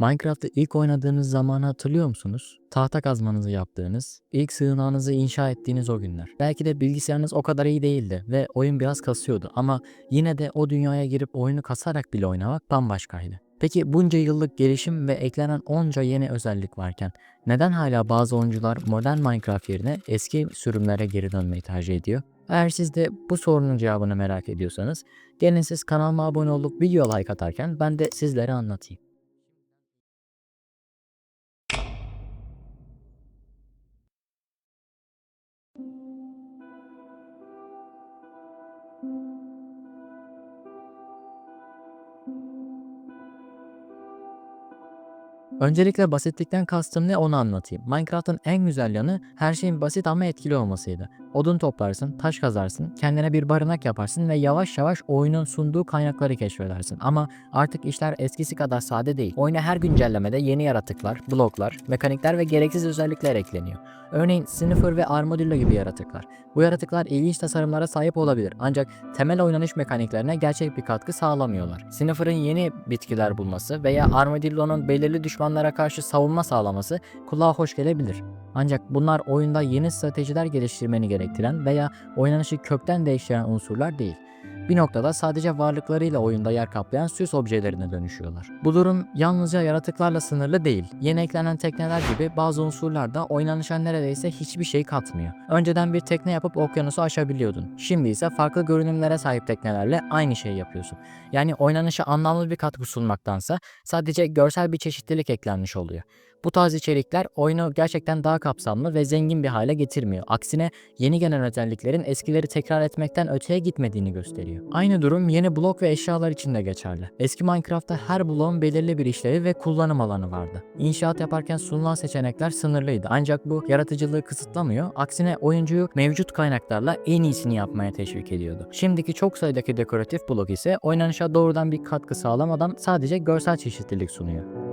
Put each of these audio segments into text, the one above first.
Minecraft'ı ilk oynadığınız zamanı hatırlıyor musunuz? Tahta kazmanızı yaptığınız, ilk sığınağınızı inşa ettiğiniz o günler. Belki de bilgisayarınız o kadar iyi değildi ve oyun biraz kasıyordu ama yine de o dünyaya girip oyunu kasarak bile oynamak bambaşkaydı. Peki bunca yıllık gelişim ve eklenen onca yeni özellik varken neden hala bazı oyuncular modern Minecraft yerine eski sürümlere geri dönmeyi tercih ediyor? Eğer siz de bu sorunun cevabını merak ediyorsanız gelin siz kanalıma abone olup video like atarken ben de sizlere anlatayım. Öncelikle basitlikten kastım ne onu anlatayım. Minecraft'ın en güzel yanı her şeyin basit ama etkili olmasıydı. Odun toplarsın, taş kazarsın, kendine bir barınak yaparsın ve yavaş yavaş oyunun sunduğu kaynakları keşfedersin. Ama artık işler eskisi kadar sade değil. Oyuna her güncellemede yeni yaratıklar, bloklar, mekanikler ve gereksiz özellikler ekleniyor. Örneğin Sniffer ve Armadillo gibi yaratıklar. Bu yaratıklar ilginç tasarımlara sahip olabilir ancak temel oynanış mekaniklerine gerçek bir katkı sağlamıyorlar. Sniffer'ın yeni bitkiler bulması veya Armadillo'nun belirli düşmanlara karşı savunma sağlaması kulağa hoş gelebilir. Ancak bunlar oyunda yeni stratejiler geliştirmeni gerektiren veya oynanışı kökten değiştiren unsurlar değil. Bir noktada sadece varlıklarıyla oyunda yer kaplayan süs objelerine dönüşüyorlar. Bu durum yalnızca yaratıklarla sınırlı değil. Yeni eklenen tekneler gibi bazı unsurlar da oynanışa neredeyse hiçbir şey katmıyor. Önceden bir tekne yapıp okyanusu aşabiliyordun. Şimdi ise farklı görünümlere sahip teknelerle aynı şeyi yapıyorsun. Yani oynanışa anlamlı bir katkı sunmaktansa sadece görsel bir çeşitlilik eklenmiş oluyor. Bu tarz içerikler oyunu gerçekten daha kapsamlı ve zengin bir hale getirmiyor. Aksine yeni gelen özelliklerin eskileri tekrar etmekten öteye gitmediğini gösteriyor. Aynı durum yeni blok ve eşyalar için de geçerli. Eski Minecraft'ta her bloğun belirli bir işlevi ve kullanım alanı vardı. İnşaat yaparken sunulan seçenekler sınırlıydı ancak bu yaratıcılığı kısıtlamıyor. Aksine oyuncuyu mevcut kaynaklarla en iyisini yapmaya teşvik ediyordu. Şimdiki çok sayıdaki dekoratif blok ise oynanışa doğrudan bir katkı sağlamadan sadece görsel çeşitlilik sunuyor.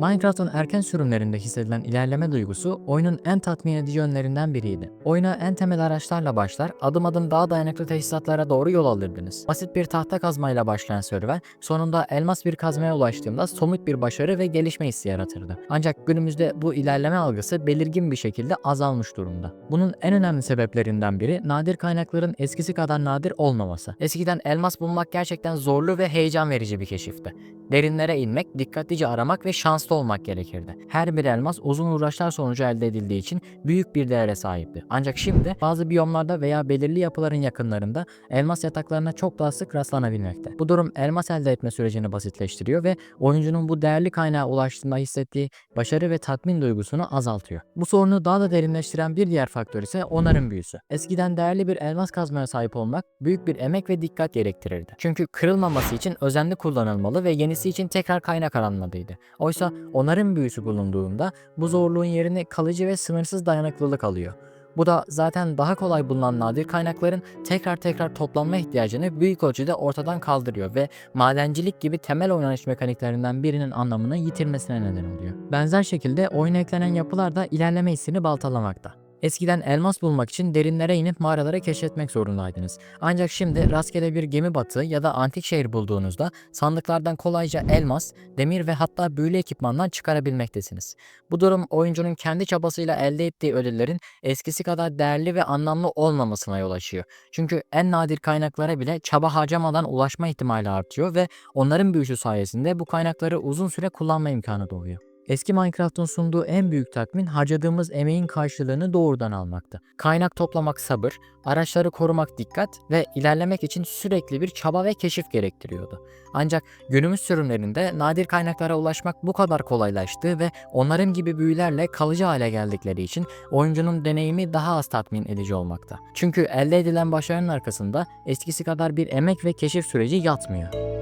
Minecraft'ın erken sürümlerinde hissedilen ilerleme duygusu oyunun en tatmin edici yönlerinden biriydi. Oyuna en temel araçlarla başlar, adım adım daha dayanıklı tesisatlara doğru yol alırdınız. Basit bir tahta kazmayla başlayan serüven, sonunda elmas bir kazmaya ulaştığımda somut bir başarı ve gelişme hissi yaratırdı. Ancak günümüzde bu ilerleme algısı belirgin bir şekilde azalmış durumda. Bunun en önemli sebeplerinden biri nadir kaynakların eskisi kadar nadir olmaması. Eskiden elmas bulmak gerçekten zorlu ve heyecan verici bir keşifti. Derinlere inmek, dikkatlice aramak ve şanslı olmak gerekirdi. Her bir elmas uzun uğraşlar sonucu elde edildiği için büyük bir değere sahipti. Ancak şimdi bazı biyomlarda veya belirli yapıların yakınlarında elmas yataklarına çok daha sık rastlanabilmekte. Bu durum elmas elde etme sürecini basitleştiriyor ve oyuncunun bu değerli kaynağa ulaştığında hissettiği başarı ve tatmin duygusunu azaltıyor. Bu sorunu daha da derinleştiren bir diğer faktör ise onarım büyüsü. Eskiden değerli bir elmas kazmaya sahip olmak büyük bir emek ve dikkat gerektirirdi. Çünkü kırılmaması için özenli kullanılmalı ve yenisi için tekrar kaynak aranmalıydı. Oysa onarım büyüsü bulunduğunda bu zorluğun yerini kalıcı ve sınırsız dayanıklılık alıyor. Bu da zaten daha kolay bulunan nadir kaynakların tekrar tekrar toplanma ihtiyacını büyük ölçüde ortadan kaldırıyor ve madencilik gibi temel oynanış mekaniklerinden birinin anlamını yitirmesine neden oluyor. Benzer şekilde oyuna eklenen yapılar da ilerleme hissini baltalamakta. Eskiden elmas bulmak için derinlere inip mağaraları keşfetmek zorundaydınız. Ancak şimdi rastgele bir gemi batığı ya da antik şehir bulduğunuzda sandıklardan kolayca elmas, demir ve hatta büyülü ekipmandan çıkarabilmektesiniz. Bu durum oyuncunun kendi çabasıyla elde ettiği ödüllerin eskisi kadar değerli ve anlamlı olmamasına yol açıyor. Çünkü en nadir kaynaklara bile çaba harcamadan ulaşma ihtimali artıyor ve onların büyüsü sayesinde bu kaynakları uzun süre kullanma imkanı doğuyor. Eski Minecraft'ın sunduğu en büyük tatmin harcadığımız emeğin karşılığını doğrudan almaktı. Kaynak toplamak sabır, araçları korumak dikkat ve ilerlemek için sürekli bir çaba ve keşif gerektiriyordu. Ancak günümüz sürümlerinde nadir kaynaklara ulaşmak bu kadar kolaylaştı ve onların gibi büyülerle kalıcı hale geldikleri için oyuncunun deneyimi daha az tatmin edici olmakta. Çünkü elde edilen başarının arkasında eskisi kadar bir emek ve keşif süreci yatmıyor.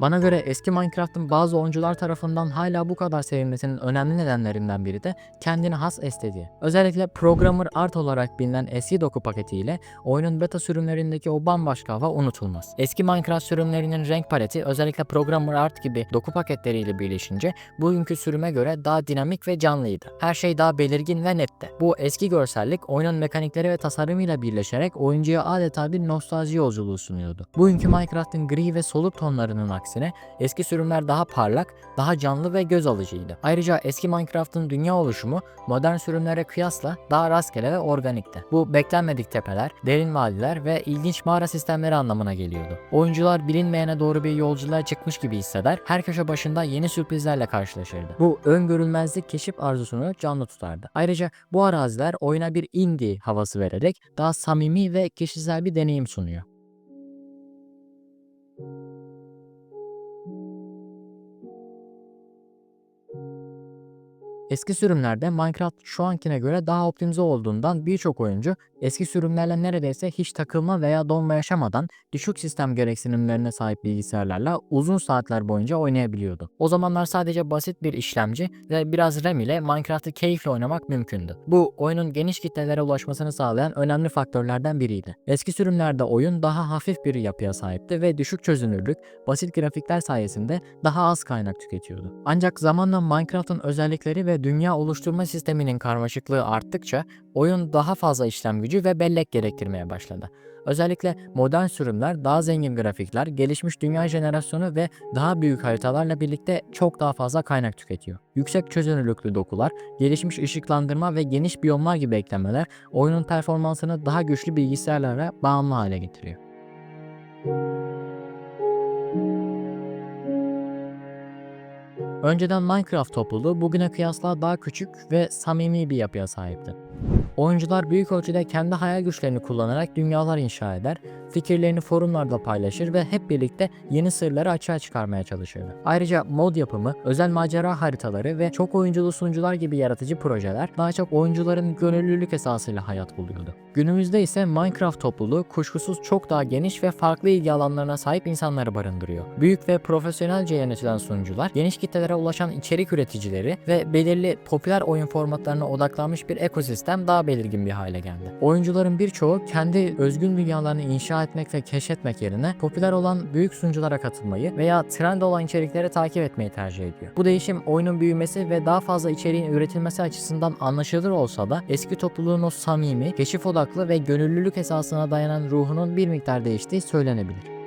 Bana göre eski Minecraft'ın bazı oyuncular tarafından hala bu kadar sevilmesinin önemli nedenlerinden biri de kendine has estetiği. Özellikle Programmer Art olarak bilinen eski doku paketiyle oyunun beta sürümlerindeki o bambaşka hava unutulmaz. Eski Minecraft sürümlerinin renk paleti özellikle Programmer Art gibi doku paketleriyle birleşince bugünkü sürüme göre daha dinamik ve canlıydı. Her şey daha belirgin ve netti. Bu eski görsellik oyunun mekanikleri ve tasarımıyla birleşerek oyuncuya adeta bir nostalji yolculuğu sunuyordu. Bugünkü Minecraft'ın gri ve soluk tonlarının aksine eski sürümler daha parlak, daha canlı ve göz alıcıydı. Ayrıca eski Minecraft'ın dünya oluşumu modern sürümlere kıyasla daha rastgele ve organikti. Bu beklenmedik tepeler, derin vadiler ve ilginç mağara sistemleri anlamına geliyordu. Oyuncular bilinmeyene doğru bir yolculuğa çıkmış gibi hisseder, her köşe başında yeni sürprizlerle karşılaşırdı. Bu öngörülmezlik keşif arzusunu canlı tutardı. Ayrıca bu araziler oyuna bir indie havası vererek daha samimi ve kişisel bir deneyim sunuyor. Eski sürümlerde Minecraft şu ankine göre daha optimize olduğundan birçok oyuncu eski sürümlerle neredeyse hiç takılma veya donma yaşamadan düşük sistem gereksinimlerine sahip bilgisayarlarla uzun saatler boyunca oynayabiliyordu. O zamanlar sadece basit bir işlemci ve biraz RAM ile Minecraft'ı keyifle oynamak mümkündü. Bu oyunun geniş kitlelere ulaşmasını sağlayan önemli faktörlerden biriydi. Eski sürümlerde oyun daha hafif bir yapıya sahipti ve düşük çözünürlük, basit grafikler sayesinde daha az kaynak tüketiyordu. Ancak zamanla Minecraft'ın özellikleri ve dünya oluşturma sisteminin karmaşıklığı arttıkça oyun daha fazla işlem gücü ve bellek gerektirmeye başladı. Özellikle modern sürümler daha zengin grafikler, gelişmiş dünya jenerasyonu ve daha büyük haritalarla birlikte çok daha fazla kaynak tüketiyor. Yüksek çözünürlüklü dokular, gelişmiş ışıklandırma ve geniş biyomlar gibi eklemeler oyunun performansını daha güçlü bilgisayarlara bağımlı hale getiriyor. Önceden Minecraft topluluğu bugüne kıyasla daha küçük ve samimi bir yapıya sahipti. Oyuncular büyük ölçüde kendi hayal güçlerini kullanarak dünyalar inşa eder, fikirlerini forumlarda paylaşır ve hep birlikte yeni sırları açığa çıkarmaya çalışırdı. Ayrıca mod yapımı, özel macera haritaları ve çok oyunculu sunucular gibi yaratıcı projeler daha çok oyuncuların gönüllülük esasıyla hayat buluyordu. Günümüzde ise Minecraft topluluğu kuşkusuz çok daha geniş ve farklı ilgi alanlarına sahip insanları barındırıyor. Büyük ve profesyonelce yönetilen sunucular, geniş kitlelere ulaşan içerik üreticileri ve belirli popüler oyun formatlarına odaklanmış bir ekosistem daha belirgin bir hale geldi. Oyuncuların birçoğu kendi özgün dünyalarını inşa etmek ve keşfetmek yerine popüler olan büyük sunuculara katılmayı veya trend olan içerikleri takip etmeyi tercih ediyor. Bu değişim oyunun büyümesi ve daha fazla içeriğin üretilmesi açısından anlaşılır olsa da eski topluluğun o samimi, keşif odaklı ve gönüllülük esasına dayanan ruhunun bir miktar değiştiği söylenebilir.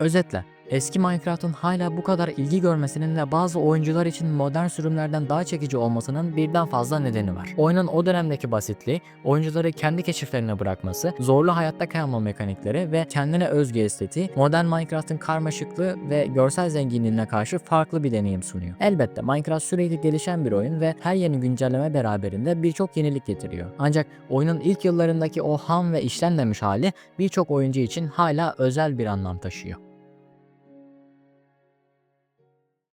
Özetle, eski Minecraft'ın hala bu kadar ilgi görmesinin ve bazı oyuncular için modern sürümlerden daha çekici olmasının birden fazla nedeni var. Oyunun o dönemdeki basitliği, oyuncuları kendi keşiflerine bırakması, zorlu hayatta kalma mekanikleri ve kendine özgü estetiği, modern Minecraft'ın karmaşıklığı ve görsel zenginliğine karşı farklı bir deneyim sunuyor. Elbette Minecraft sürekli gelişen bir oyun ve her yeni güncelleme beraberinde birçok yenilik getiriyor. Ancak oyunun ilk yıllarındaki o ham ve işlenmemiş hali birçok oyuncu için hala özel bir anlam taşıyor.